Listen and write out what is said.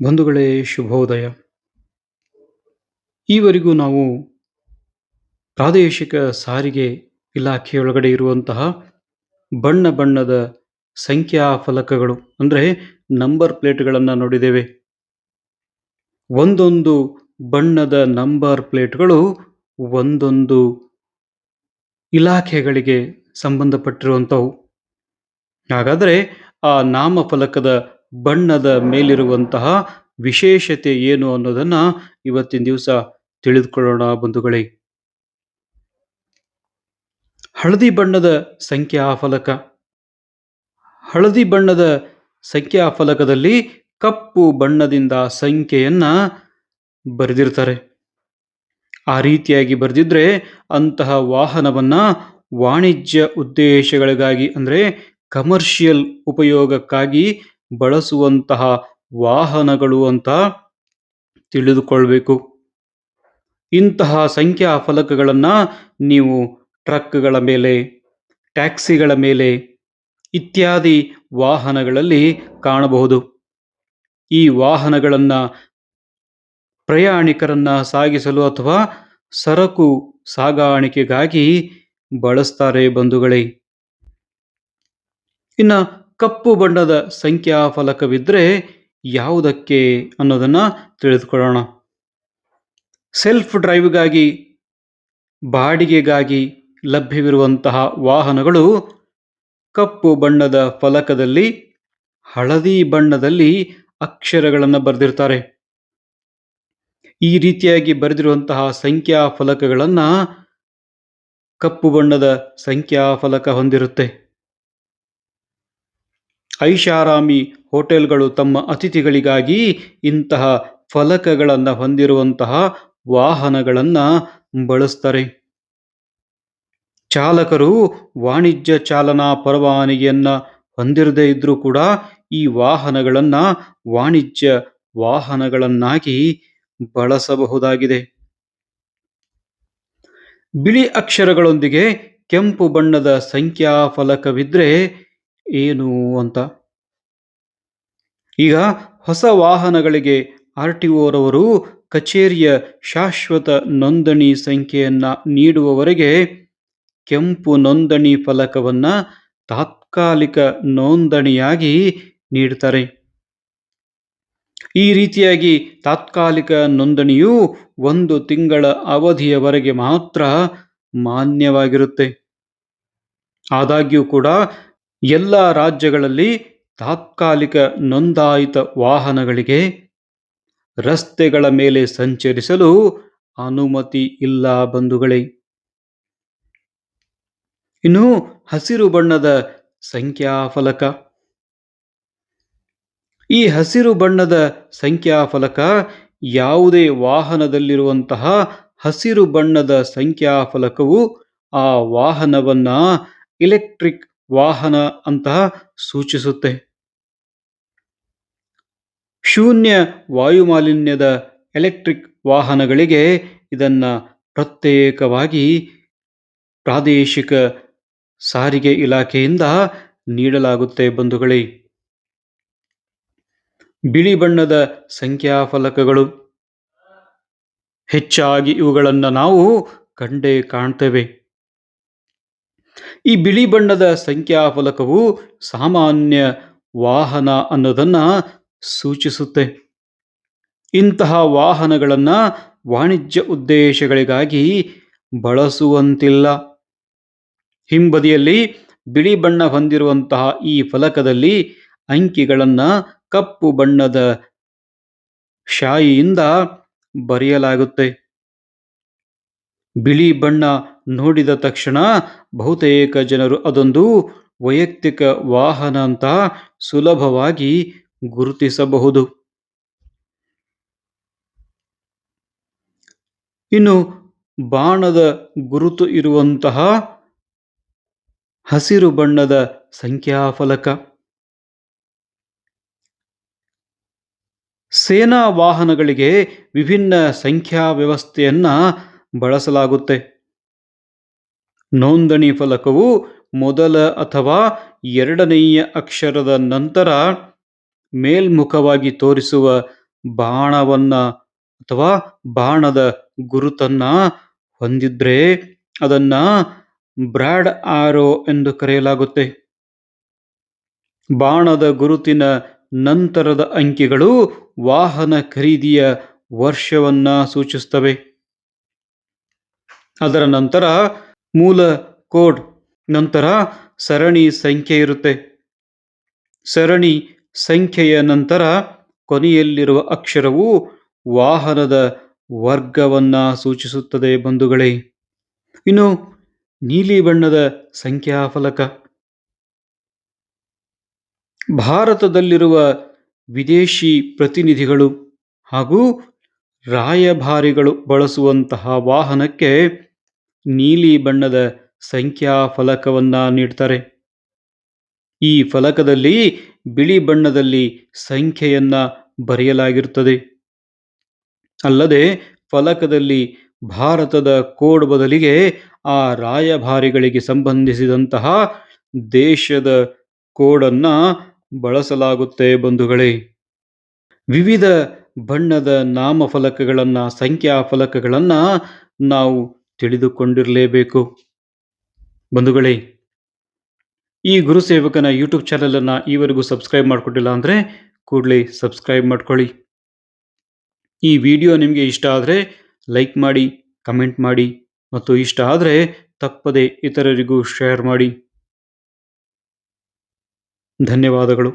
ಬಂಧುಗಳೇ, ಶುಭೋದಯ. ಈವರೆಗೂ ನಾವು ಪ್ರಾದೇಶಿಕ ಸಾರಿಗೆ ಇಲಾಖೆಯೊಳಗಡೆ ಇರುವಂತಹ ಬಣ್ಣ ಬಣ್ಣದ ಸಂಖ್ಯಾ ಫಲಕಗಳು ಅಂದರೆ ನಂಬರ್ ಪ್ಲೇಟ್ಗಳನ್ನು ನೋಡಿದ್ದೇವೆ. ಒಂದೊಂದು ಬಣ್ಣದ ನಂಬರ್ ಪ್ಲೇಟ್ಗಳು ಒಂದೊಂದು ಇಲಾಖೆಗಳಿಗೆ ಸಂಬಂಧಪಟ್ಟಿರುವಂಥವು. ಹಾಗಾದರೆ ಆ ನಾಮಫಲಕದ ಬಣ್ಣದ ಮೇಲಿರುವಂತಹ ವಿಶೇಷತೆ ಏನು ಅನ್ನೋದನ್ನ ಇವತ್ತಿನ ದಿವಸ ತಿಳಿದುಕೊಳ್ಳೋಣ ಬಂಧುಗಳೇ. ಹಳದಿ ಬಣ್ಣದ ಸಂಖ್ಯಾ ಫಲಕ ಹಳದಿ ಬಣ್ಣದ ಸಂಖ್ಯಾ ಫಲಕದಲ್ಲಿ ಕಪ್ಪು ಬಣ್ಣದಿಂದ ಸಂಖ್ಯೆಯನ್ನ ಬರೆದಿರ್ತಾರೆ. ಆ ರೀತಿಯಾಗಿ ಬರೆದಿದ್ರೆ ಅಂತಹ ವಾಹನವನ್ನ ವಾಣಿಜ್ಯ ಉದ್ದೇಶಗಳಿಗಾಗಿ ಅಂದ್ರೆ ಕಮರ್ಷಿಯಲ್ ಉಪಯೋಗಕ್ಕಾಗಿ ಬಳಸುವಂತಹ ವಾಹನಗಳು ಅಂತ ತಿಳಿದುಕೊಳ್ಬೇಕು. ಇಂತಹ ಸಂಖ್ಯಾ ಫಲಕಗಳನ್ನು ನೀವು ಟ್ರಕ್ಗಳ ಮೇಲೆ, ಟ್ಯಾಕ್ಸಿಗಳ ಮೇಲೆ ಇತ್ಯಾದಿ ವಾಹನಗಳಲ್ಲಿ ಕಾಣಬಹುದು. ಈ ವಾಹನಗಳನ್ನು ಪ್ರಯಾಣಿಕರನ್ನ ಸಾಗಿಸಲು ಅಥವಾ ಸರಕು ಸಾಗಾಣಿಕೆಗಾಗಿ ಬಳಸ್ತಾರೆ ಬಂಧುಗಳೇ. ಇನ್ನ ಕಪ್ಪು ಬಣ್ಣದ ಸಂಖ್ಯಾ ಫಲಕವಿದ್ರೆ ಯಾವುದಕ್ಕೆ ಅನ್ನೋದನ್ನ ತಿಳಿದುಕೊಳ್ಳೋಣ. ಸೆಲ್ಫ್ ಡ್ರೈವ್ಗಾಗಿ, ಬಾಡಿಗೆಗಾಗಿ ಲಭ್ಯವಿರುವಂತಹ ವಾಹನಗಳು ಕಪ್ಪು ಬಣ್ಣದ ಫಲಕದಲ್ಲಿ, ಹಳದಿ ಬಣ್ಣದಲ್ಲಿ ಅಕ್ಷರಗಳನ್ನು ಬರೆದಿರ್ತಾರೆ. ಈ ರೀತಿಯಾಗಿ ಬರೆದಿರುವಂತಹ ಸಂಖ್ಯಾ ಫಲಕಗಳನ್ನು ಕಪ್ಪು ಬಣ್ಣದ ಸಂಖ್ಯಾ ಫಲಕ ಹೊಂದಿರುತ್ತೆ. ಐಷಾರಾಮಿ ಹೋಟೆಲ್ಗಳು ತಮ್ಮ ಅತಿಥಿಗಳಿಗಾಗಿ ಇಂತಹ ಫಲಕಗಳನ್ನು ಹೊಂದಿರುವಂತಹ ವಾಹನಗಳನ್ನು ಬಳಸ್ತಾರೆ. ಚಾಲಕರು ವಾಣಿಜ್ಯ ಚಾಲನಾ ಪರವಾನಗಿಯನ್ನು ಹೊಂದಿರದೇ ಇದ್ದರೂ ಕೂಡ ಈ ವಾಹನಗಳನ್ನು ವಾಣಿಜ್ಯ ವಾಹನಗಳನ್ನಾಗಿ ಬಳಸಬಹುದಾಗಿದೆ. ಬಿಳಿ ಅಕ್ಷರಗಳೊಂದಿಗೆ ಕೆಂಪು ಬಣ್ಣದ ಸಂಖ್ಯಾ ಫಲಕವಿದ್ರೆ ಏನು ಅಂತ? ಈಗ ಹೊಸ ವಾಹನಗಳಿಗೆ ಆರ್ ಟಿ ಓರವರು ಕಚೇರಿಯ ಶಾಶ್ವತ ನೋಂದಣಿ ಸಂಖ್ಯೆಯನ್ನು ನೀಡುವವರೆಗೆ ಕೆಂಪು ನೋಂದಣಿ ಫಲಕವನ್ನ ತಾತ್ಕಾಲಿಕ ನೋಂದಣಿಯಾಗಿ ನೀಡ್ತಾರೆ. ಈ ರೀತಿಯಾಗಿ ತಾತ್ಕಾಲಿಕ ನೋಂದಣಿಯು ಒಂದು ತಿಂಗಳ ಅವಧಿಯವರೆಗೆ ಮಾತ್ರ ಮಾನ್ಯವಾಗಿರುತ್ತೆ. ಆದಾಗ್ಯೂ ಕೂಡ ಎಲ್ಲ ರಾಜ್ಯಗಳಲ್ಲಿ ತಾತ್ಕಾಲಿಕ ನೋಂದಾಯಿತ ವಾಹನಗಳಿಗೆ ರಸ್ತೆಗಳ ಮೇಲೆ ಸಂಚರಿಸಲು ಅನುಮತಿ ಇಲ್ಲ ಬಂಧುಗಳೇ. ಇನ್ನು ಹಸಿರು ಬಣ್ಣದ ಸಂಖ್ಯಾಫಲಕ. ಈ ಹಸಿರು ಬಣ್ಣದ ಸಂಖ್ಯಾಫಲಕ ಯಾವುದೇ ವಾಹನದಲ್ಲಿರುವಂತಹ ಹಸಿರು ಬಣ್ಣದ ಸಂಖ್ಯಾಫಲಕವು ಆ ವಾಹನವನ್ನ ಇಲೆಕ್ಟ್ರಿಕ್ ವಾಹನ ಅಂತ ಸೂಚಿಸುತ್ತೆ. ಶೂನ್ಯ ವಾಯುಮಾಲಿನ್ಯದ ಎಲೆಕ್ಟ್ರಿಕ್ ವಾಹನಗಳಿಗೆ ಇದನ್ನು ಪ್ರತ್ಯೇಕವಾಗಿ ಪ್ರಾದೇಶಿಕ ಸಾರಿಗೆ ಇಲಾಖೆಯಿಂದ ನೀಡಲಾಗುತ್ತೆ ಬಂಧುಗಳೇ. ಬಿಳಿ ಬಣ್ಣದ ಸಂಖ್ಯಾಫಲಕಗಳು. ಹೆಚ್ಚಾಗಿ ಇವುಗಳನ್ನು ನಾವು ಕಂಡೇ ಕಾಣ್ತೇವೆ. ಈ ಬಿಳಿ ಬಣ್ಣದ ಸಂಖ್ಯಾಫಲಕವು ಸಾಮಾನ್ಯ ವಾಹನ ಅನ್ನೋದನ್ನ ಸೂಚಿಸುತ್ತೆ. ಇಂತಹ ವಾಹನಗಳನ್ನು ವಾಣಿಜ್ಯ ಉದ್ದೇಶಗಳಿಗಾಗಿ ಬಳಸುವಂತಿಲ್ಲ. ಹಿಂಬದಿಯಲ್ಲಿ ಬಿಳಿ ಬಣ್ಣ ಹೊಂದಿರುವಂತಹ ಈ ಫಲಕದಲ್ಲಿ ಅಂಕಿಗಳನ್ನು ಕಪ್ಪು ಬಣ್ಣದ ಶಾಯಿಯಿಂದ ಬರೆಯಲಾಗುತ್ತೆ. ಬಿಳಿ ಬಣ್ಣ ನೋಡಿದ ತಕ್ಷಣ ಬಹುತೇಕ ಜನರು ಅದೊಂದು ವೈಯಕ್ತಿಕ ವಾಹನ ಅಂತ ಸುಲಭವಾಗಿ ಗುರುತಿಸಬಹುದು. ಇನ್ನು ಬಾಣದ ಗುರುತು ಇರುವಂತಹ ಹಸಿರು ಬಣ್ಣದ ಸಂಖ್ಯಾಫಲಕ. ಸೇನಾ ವಾಹನಗಳಿಗೆ ವಿಭಿನ್ನ ಸಂಖ್ಯಾ ವ್ಯವಸ್ಥೆಯನ್ನ ಬಳಸಲಾಗುತ್ತೆ. ನೋಂದಣಿ ಫಲಕವು ಮೊದಲ ಅಥವಾ ಎರಡನೆಯ ಅಕ್ಷರದ ನಂತರ ಮೇಲ್ಮುಖವಾಗಿ ತೋರಿಸುವ ಬಾಣವನ್ನ ಅಥವಾ ಬಾಣದ ಗುರುತನ್ನ ಹೊಂದಿದ್ರೆ ಅದನ್ನ ಬ್ರಾಡ್ ಆರೋ ಎಂದು ಕರೆಯಲಾಗುತ್ತೆ. ಬಾಣದ ಗುರುತಿನ ನಂತರದ ಅಂಕಿಗಳು ವಾಹನ ಖರೀದಿಯ ವರ್ಷವನ್ನ ಸೂಚಿಸುತ್ತವೆ. ಅದರ ನಂತರ ಮೂಲ ಕೋಡ್, ನಂತರ ಸರಣಿ ಸಂಖ್ಯೆ ಇರುತ್ತೆ. ಸರಣಿ ಸಂಖ್ಯೆಯ ನಂತರ ಕೊನೆಯಲ್ಲಿರುವ ಅಕ್ಷರವು ವಾಹನದ ವರ್ಗವನ್ನ ಸೂಚಿಸುತ್ತದೆ ಬಂಧುಗಳೇ. ಇನ್ನು ನೀಲಿ ಬಣ್ಣದ ಸಂಖ್ಯಾಫಲಕ. ಭಾರತದಲ್ಲಿರುವ ವಿದೇಶಿ ಪ್ರತಿನಿಧಿಗಳು ಹಾಗೂ ರಾಯಭಾರಿಗಳು ಬಳಸುವಂತಹ ವಾಹನಕ್ಕೆ ನೀಲಿ ಬಣ್ಣದ ಸಂಖ್ಯಾ ಫಲಕವನ್ನ ನೀಡ್ತಾರೆ. ಈ ಫಲಕದಲ್ಲಿ ಬಿಳಿ ಬಣ್ಣದಲ್ಲಿ ಸಂಖ್ಯೆಯನ್ನ ಬರೆಯಲಾಗಿರುತ್ತದೆ. ಅಲ್ಲದೆ ಫಲಕದಲ್ಲಿ ಭಾರತದ ಕೋಡ್ ಬದಲಿಗೆ ಆ ರಾಯಭಾರಿಗಳಿಗೆ ಸಂಬಂಧಿಸಿದಂತಹ ದೇಶದ ಕೋಡನ್ನ ಬಳಸಲಾಗುತ್ತೆ ಬಂಧುಗಳೇ. ವಿವಿಧ ಬಣ್ಣದ ನಾಮಫಲಕಗಳನ್ನು, ಸಂಖ್ಯಾ ಫಲಕಗಳನ್ನು ನಾವು ತಿಳಿದುಕೊಂಡಿರಲೇಬೇಕು. ಬಂಧುಗಳೇ, ಈ ಗುರುಸೇವಕನ ಯೂಟ್ಯೂಬ್ ಚಾನಲನ್ನು ಈವರೆಗೂ ಸಬ್ಸ್ಕ್ರೈಬ್ ಮಾಡಿಕೊಟ್ಟಿಲ್ಲ ಅಂದರೆ ಕೂಡಲೇ ಸಬ್ಸ್ಕ್ರೈಬ್ ಮಾಡ್ಕೊಳ್ಳಿ. ಈ ವಿಡಿಯೋ ನಿಮಗೆ ಇಷ್ಟ ಆದರೆ ಲೈಕ್ ಮಾಡಿ, ಕಮೆಂಟ್ ಮಾಡಿ ಮತ್ತು ಇಷ್ಟ ಆದರೆ ತಪ್ಪದೆ ಇತರರಿಗೂ ಶೇರ್ ಮಾಡಿ. ಧನ್ಯವಾದಗಳು.